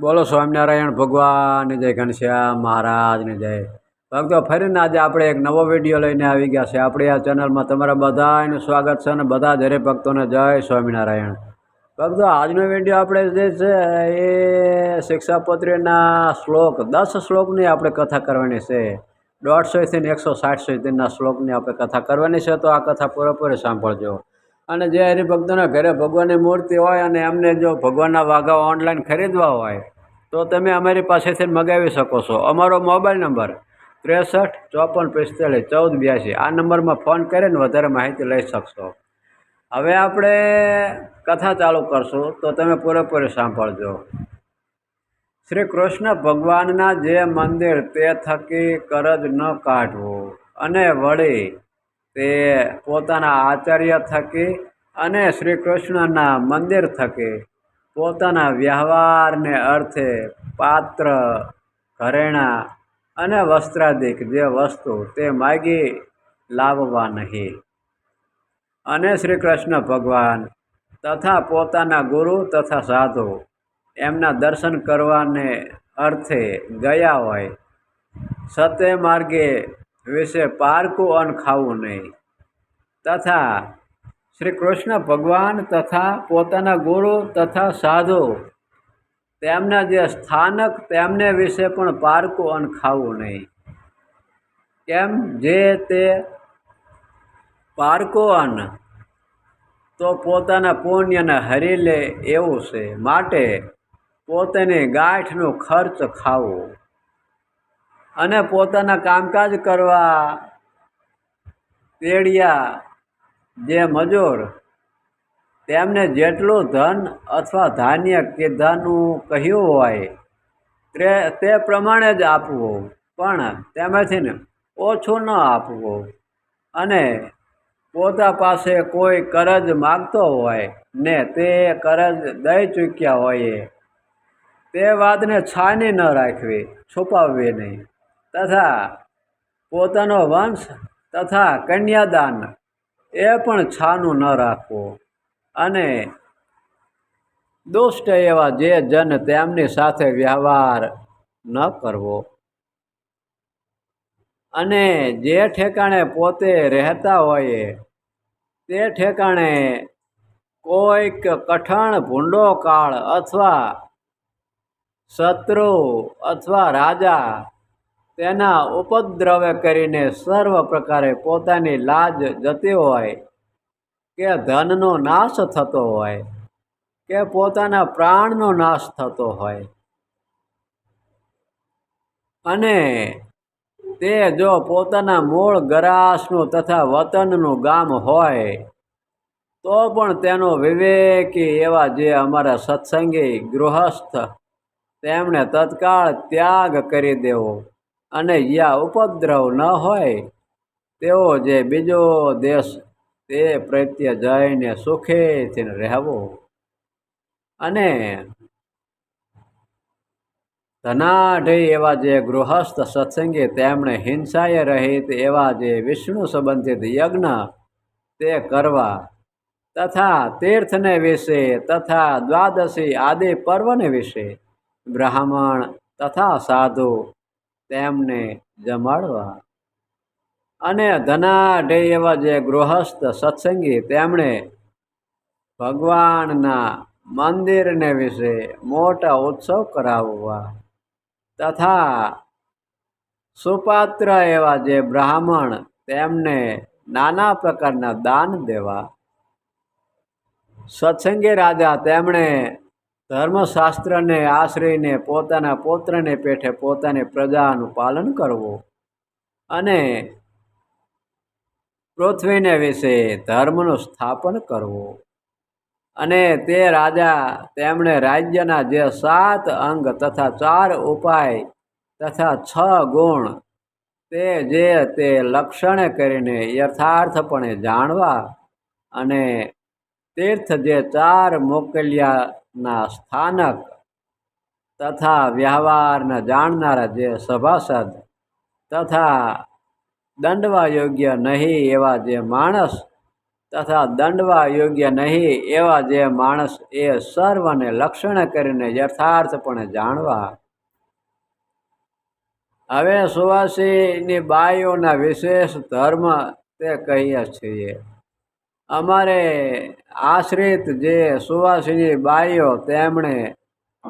બોલો સ્વામિનારાયણ, ભગવાનની જય, ઘનશ્યામ મહારાજની જય. ભક્તો, ફરીને આજે આપણે એક નવો વીડિયો લઈને આવી ગયા છે આપણી આ ચેનલમાં તમારા બધાનું સ્વાગત છે અને બધા જ ભક્તોને જય સ્વામિનારાયણ. ભક્તો, આજનો વીડિયો આપણે જે છે એ શિક્ષાપત્રીના શ્લોક, દસ શ્લોકની આપણે કથા કરવાની છે. દોઢસોથી એકસો સાઠ સુધીના શ્લોકની આપણે કથા કરવાની છે. તો આ કથા પૂરેપૂરી સાંભળજો. અને જે હરિભક્તોના ઘરે ભગવાનની મૂર્તિ હોય અને એમને જો ભગવાનના વાઘા ઓનલાઈન ખરીદવા હોય, તો તમે અમારી પાસેથી મગાવી શકો છો. અમારો મોબાઈલ નંબર ત્રેસઠ ચોપન પિસ્તાળીસ ચૌદ બ્યાસી. આ નંબરમાં ફોન કરીને વધારે માહિતી લઈ શકશો. હવે આપણે કથા ચાલુ કરશું, તો તમે પૂરેપૂરી સાંભળજો. શ્રી કૃષ્ણ ભગવાનના જે મંદિર તે થકી કરજ ન કાઢવું. અને વળી તે પોતાના આચાર્ય થકી અને શ્રી કૃષ્ણના મંદિર થકી પોતાના વ્યવહારને અર્થે પાત્ર, ઘરેણાં અને વસ્ત્રાદિક જે વસ્તુ તે માગી લાવવા નહીં. અને શ્રી કૃષ્ણ ભગવાન તથા પોતાના ગુરુ તથા સાધુ એમના દર્શન કરવાને અર્થે ગયા હોય. સત્ય માર્ગે વિશે પારકું અન્ન ખાવું નહીં. તથા શ્રી કૃષ્ણ ભગવાન તથા પોતાના ગુરુ તથા સાધુ તેમના જે સ્થાનક તેમને વિશે પણ પારકું અન્ન ખાવું નહીં. કેમ જે તે પારકો અન્ન તો પોતાના પુણ્યને હરી લે એવું છે. માટે પોતાની ગાંઠનો ખર્ચ ખાવો. અને પોતાના કામકાજ કરવા તેડિયા જે મજૂર, તેમને જેટલું ધન અથવા ધાન્ય કીધાનું કહ્યું હોય તે તે પ્રમાણે જ આપવું. પણ તેમાંથી ને ઓછું ન આપવું. અને પોતા પાસે કોઈ કરજ માગતો હોય ને તે કરજ દઈ ચૂક્યા હોય, તે વાતને છાની ન રાખવી, છુપાવવી નહીં. તથા પોતાનો વંશ તથા કન્યાદાન એ પણ છાનું ન રાખવું. અને દુષ્ટ એવા જે જન તેમની સાથે વ્યવહાર ન કરવો. અને જે ઠેકાણે પોતે રહેતા હોઈએ તે ઠેકાણે કોઈક કઠણ ભૂંડો કાળ અથવા શત્રુ અથવા રાજા તેના ઉપદ્રવે કરીને સર્વ પ્રકારે પોતાની લાજ જતી હોય, કે ધનનો નાશ થતો હોય, કે પોતાના પ્રાણનો નાશ થતો હોય. અને તે જો પોતાના મૂળ ગરાસનું તથા વતનનું ગામ હોય, તો પણ તેનો વિવેકી એવા જે અમારા સત્સંગી ગૃહસ્થ, તેમણે તત્કાળ ત્યાગ કરી દેવો. અને યા ઉપદ્રવ ન હોય તેવો જે બીજો દેશ તે પ્રત્યે જઈને સુખેથી રહેવો. અને ધનાઢય એવા જે ગૃહસ્થ સત્સંગી તેમણે હિંસાએ રહિત એવા જે વિષ્ણુ સંબંધિત યજ્ઞ તે કરવા તથા તીર્થને વિશે તથા દ્વાદશી આદિ પર્વને વિશે બ્રાહ્મણ તથા સાધુ તેમને જમાડવા. અને ધનાઢે એવા જે ગૃહસ્થ સત્સંગી તેમણે ભગવાનના મંદિરને વિશે મોટા ઉત્સવ કરાવવા તથા સુપાત્ર એવા જે બ્રાહ્મણ તેમને નાના પ્રકારના દાન દેવા. સત્સંગી રાજા તેમણે ધર્મશાસ્ત્રને આશ્રયને પોતાના પૌત્રને પેઠે પોતાની પ્રજાનું પાલન કરવું. અને પૃથ્વીને વિશે ધર્મનું સ્થાપન કરવું. અને તે રાજા તેમણે રાજ્યના જે સાત અંગ તથા ચાર ઉપાય તથા છ ગુણ તે જે તે લક્ષણે કરીને યથાર્થપણે જાણવા અને તીર્થ જે ચાર મોકલ્યાના સ્થાનક તથા વ્યવહારના જાણનારા જે સભાસદ તથા દંડવા યોગ્ય નહીં એવા જે માણસ તથા દંડવા યોગ્ય નહીં એવા જે માણસ એ સર્વને લક્ષણ કરીને યથાર્થપણે જાણવા. હવે સુવાસીની બાઈઓના વિશેષ ધર્મ તે કહીએ છીએ. અમારે આશ્રિત જે સુવાસિની બાઈઓ તેમણે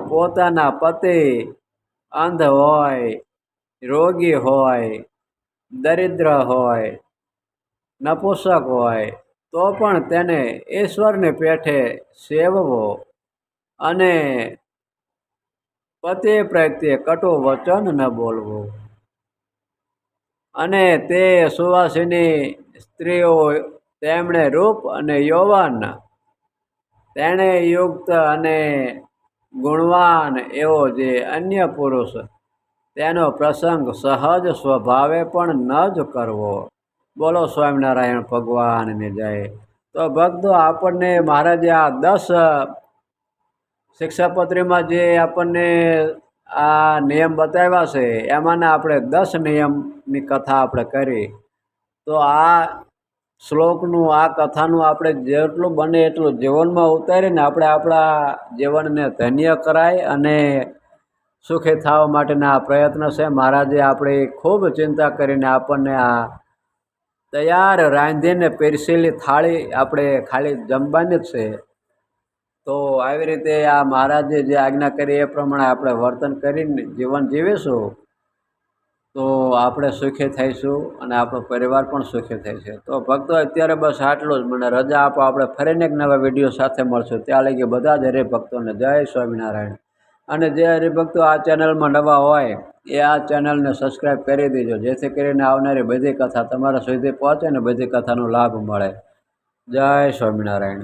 પોતાના પતિ અંધ હોય, રોગી હોય, દરિદ્ર હોય, નપુસક હોય, તો પણ તેને ઈશ્વરને પેઠે સેવવો અને પતિ પ્રત્યે કટુ વચન ન બોલવું. અને તે સુવાસીની સ્ત્રીઓ તેમણે રૂપ અને યૌવન, તેણે યુક્ત અને ગુણવાન એવો જે અન્ય પુરુષ, તેનો પ્રસંગ સહજ સ્વભાવે પણ ન જ કરવો. બોલો સ્વામિનારાયણ ભગવાનને જય. તો ભક્તો, આપણને મહારાજે આ દસ શિક્ષાપત્રીમાં જે આપણને આ નિયમ બતાવ્યા છે, એમાંના આપણે દસ નિયમની કથા આપણે કરી. તો આ શ્લોકનું આ કથાનું આપણે જેટલું બને એટલું જીવનમાં ઉતારીને આપણે આપણા જીવનને ધન્ય કરાય અને સુખી થવા માટેના આ પ્રયત્ન છે. મહારાજે આપણી ખૂબ ચિંતા કરીને આપણને આ તૈયાર રાંધીને પીરસેલી થાળી આપણે ખાલી જમવાની જ છે. તો આવી રીતે આ મહારાજે જે આજ્ઞા કરી એ પ્રમાણે આપણે વર્તન કરીને જીવન જીવીશું. તો આપણે સુખી થઈશું અને આપણો પરિવાર પણ સુખી થશે તો ભક્તો, અત્યારે બસ આટલું જ. મને રજા આપો. આપણે ફરીને એક નવા વીડિયો સાથે મળશું. ત્યાં લગી બધા જ હરિભક્તોને જય સ્વામિનારાયણ. અને જે હરિભક્તો આ ચેનલમાં નવા હોય, એ આ ચેનલને સબસ્ક્રાઈબ કરી દેજો. જેથી કરીને આવનારી બધી કથા તમારા સુધી પહોંચે ને બધી કથાનો લાભ મળે. જય સ્વામિનારાયણ.